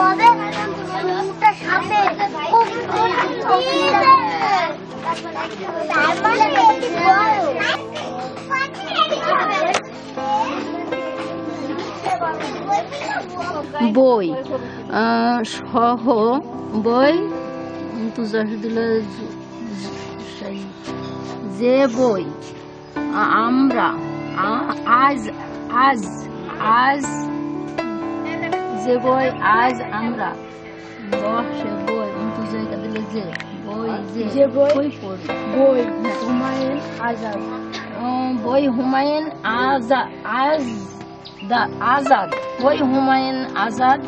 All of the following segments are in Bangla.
বই সহ সাপে বই সহ বই যে বই আমরা আজ আজ আজ যে বই আজ আমরা সে বই যে বই যে যে বই? বই পড়ি বই হুমায়ুন আজাদ। বই হুমায়ুন আজাদ আজ দা আজাদ। বই হুমায়ুন আজাদ।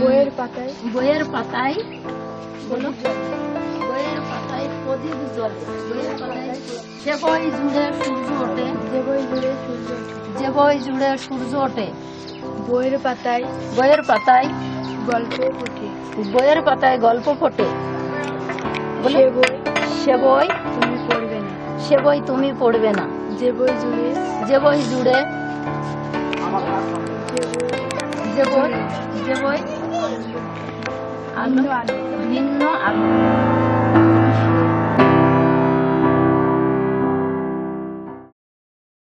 বইয়ের পাতায়। বইয়ের পাতায় বলো। বইয়ের পাতায় প্রদীপ জ্বলে বইয়ের পাতায় যে বই জুড়ে সূর্য ওঠে যে বই জুড়ে সূর্য ওঠে। যে বই জুড়ে সূর্য ওঠে বইয়ের পাতায় বইয়ের পাতায় গল্প ফোটে। বইয়ের পাতায় গল্প ফোটে। বলো, সে বই সে বই তুমি পড়বে না। সে বই তুমি পড়বে না। যে বই জুড়ে যে বই জুড়ে যে বই যে বই ভিন্ন আলো।